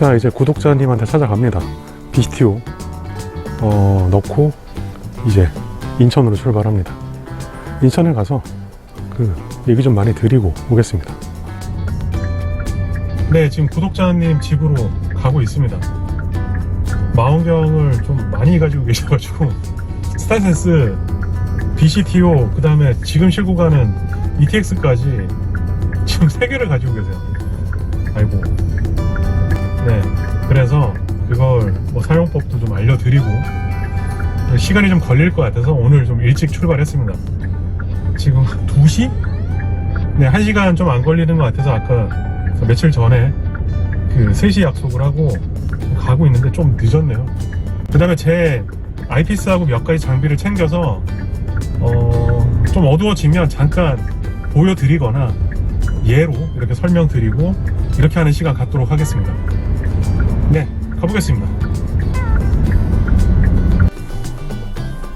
자 이제 구독자님한테 찾아갑니다. BCTO 어, 넣고 이제 인천으로 출발합니다. 인천에 가서 그 얘기 좀 많이 드리고 오겠습니다. 네 지금 구독자님 집으로 가고 있습니다. 망원경을 좀 많이 가지고 계셔가지고 스타센스 BCTO 그 다음에 지금 실고 가는 ETX까지 지금 세 개를 가지고 계세요. 아이고 네 그래서 그걸 뭐 사용법도 좀 알려드리고 시간이 좀 걸릴 것 같아서 오늘 좀 일찍 출발했습니다 지금 2시? 네 1시간 좀 안 걸리는 것 같아서 아까 그 며칠 전에 그 3시 약속을 하고 가고 있는데 좀 늦었네요 그 다음에 제 아이피스하고 몇 가지 장비를 챙겨서 어, 좀 어두워지면 잠깐 보여드리거나 예로 이렇게 설명드리고 이렇게 하는 시간 갖도록 하겠습니다. 네, 가보겠습니다.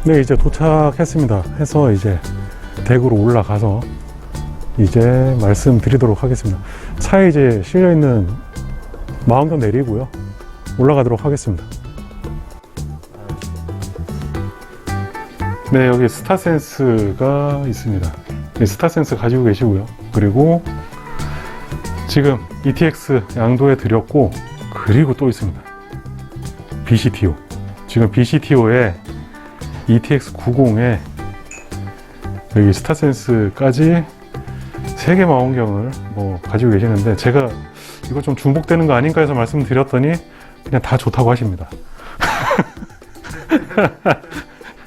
네, 이제 도착했습니다. 해서 이제 댁으로 올라가서 이제 말씀드리도록 하겠습니다. 차에 이제 실려 있는 망원경 내리고요. 올라가도록 하겠습니다. 네, 여기 스타센스가 있습니다. 네, 스타센스 가지고 계시고요. 그리고 지금 ETX 양도에 드렸고, 그리고 또 있습니다. BCTO. 지금 BCTO에 ETX 90에 여기 스타센스까지 세 개 망원경을 뭐 가지고 계시는데 제가 이거 좀 중복되는 거 아닌가 해서 말씀드렸더니 그냥 다 좋다고 하십니다.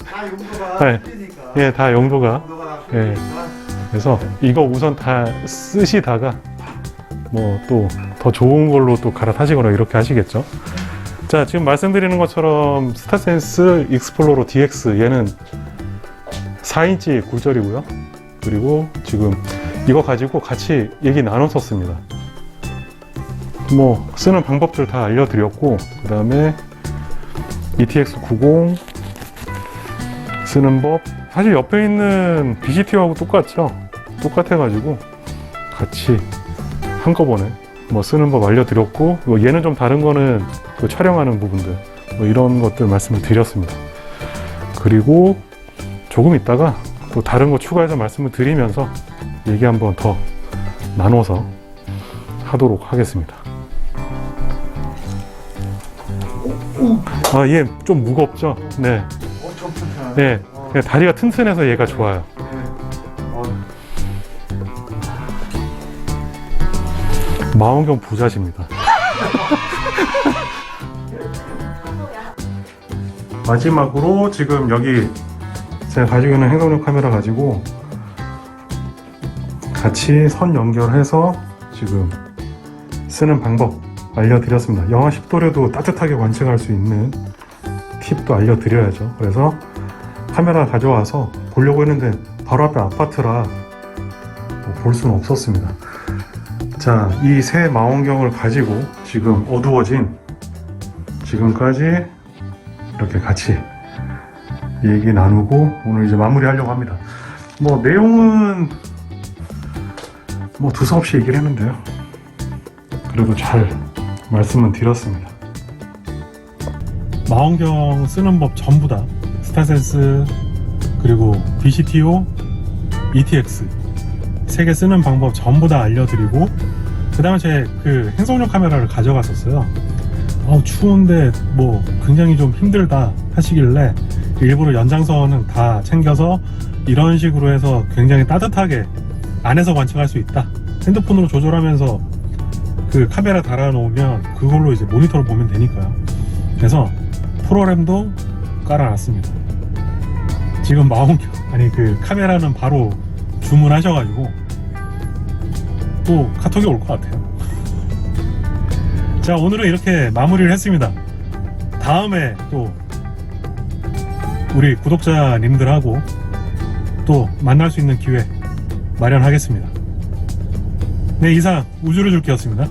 다 용도가 네. 틀리니까. 예, 다 용도가 용도가 다 예. 그래서 이거 우선 다 쓰시다가 뭐 또 더 좋은 걸로 또 갈아타시거나 이렇게 하시겠죠. 자, 지금 말씀드리는 것처럼 스타센스 익스플로러 DX 얘는 4인치 굴절이고요. 그리고 지금 이거 가지고 같이 얘기 나눴었습니다. 뭐 쓰는 방법들 다 알려드렸고 그 다음에 ETX 90 쓰는 법 사실 옆에 있는 BCT하고 똑같죠 똑같아 가지고 같이 한꺼번에 뭐 쓰는 법 알려드렸고 뭐 얘는 좀 다른 거는 그 촬영하는 부분들 뭐 이런 것들 말씀을 드렸습니다. 그리고 조금 있다가 또 다른 거 추가해서 말씀을 드리면서 얘기 한번 더 나눠서 하도록 하겠습니다. 아 얘 좀 무겁죠? 네. 튼튼하네. 네, 어, 그냥 다리가 튼튼해서 얘가 좋아요. 망원경 부자십니다. 마지막으로 지금 여기 제가 가지고 있는 행동력 카메라 가지고 같이 선 연결해서 지금 쓰는 방법 알려드렸습니다. 영하 10도래도 따뜻하게 관측할 수 있는 팁도 알려드려야죠. 그래서 카메라 가져와서 보려고 했는데 바로 앞에 아파트라 뭐 볼 수는 없었습니다. 자, 이 새 망원경을 가지고 지금 어두워진 지금까지 이렇게 같이 얘기 나누고 오늘 이제 마무리하려고 합니다. 뭐 내용은 뭐 두서없이 얘기를 했는데요. 그래도 잘 말씀은 드렸습니다. 망원경 쓰는 법 전부 다 스타센스 그리고 BCTO, ETX 세 개 쓰는 방법 전부 다 알려드리고 그 다음에 제그 행성용 카메라를 가져갔었어요. 아우 추운데 뭐 굉장히 좀 힘들다 하시길래 일부러 연장선은 다 챙겨서 이런 식으로 해서 굉장히 따뜻하게 안에서 관측할 수 있다. 핸드폰으로 조절하면서 그 카메라 달아놓으면 그걸로 이제 모니터를 보면 되니까요. 그래서 프로그램도 깔아놨습니다. 지금 망원경 아니 그 카메라는 바로 주문하셔가지고 또 카톡이 올 것 같아요. 자 오늘은 이렇게 마무리를 했습니다. 다음에 또 우리 구독자님들하고 또 만날 수 있는 기회 마련하겠습니다. 네 이상 우주를 줄게였습니다.